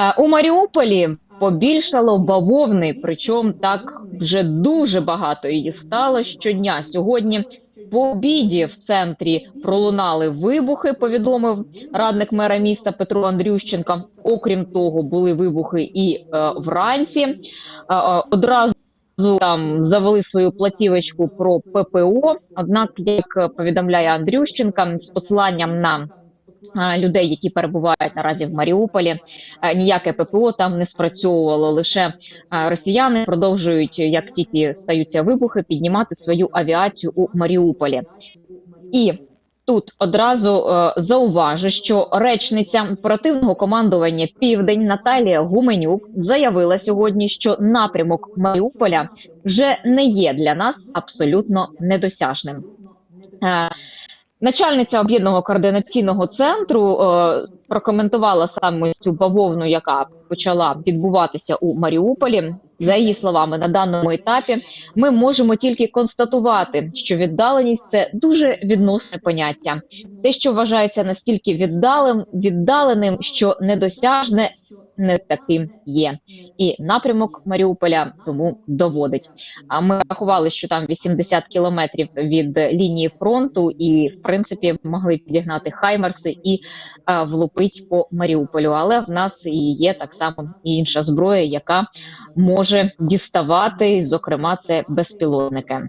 Е, У Маріуполі побільшало бавовни, причому так вже дуже багато її стало щодня. Сьогодні по обіді в центрі пролунали вибухи. Повідомив радник мера міста Петро Андрющенко. Окрім того, були вибухи і е, вранці. Е, е, одразу там завели свою платівочку про ППО. Однак, як повідомляє Андрющенка, з посиланням на людей, які перебувають наразі в Маріуполі, ніяке ППО там не спрацьовувало. Лише росіяни продовжують, як тільки стаються вибухи, піднімати свою авіацію у Маріуполі. І тут одразу е, зауважу, що речниця оперативного командування Південь Наталія Гуменюк заявила сьогодні, що напрямок Маріуполя вже не є для нас абсолютно недосяжним. Е, Начальниця об'єднаного координаційного центру е, прокоментувала саме цю бавовну, яка почала відбуватися у Маріуполі. За її словами, на даному етапі ми можемо тільки констатувати, що віддаленість це дуже відносне поняття. Те, що вважається настільки віддалим, віддаленим, що недосяжне, не таким є. І напрямок Маріуполя тому доводить. А ми рахували, що там 80 кілометрів від лінії фронту, і в принципі могли підігнати хаймерси і е, влупить по Маріуполю. Але в нас і є так само інша зброя, яка може діставати, зокрема, це безпілотники.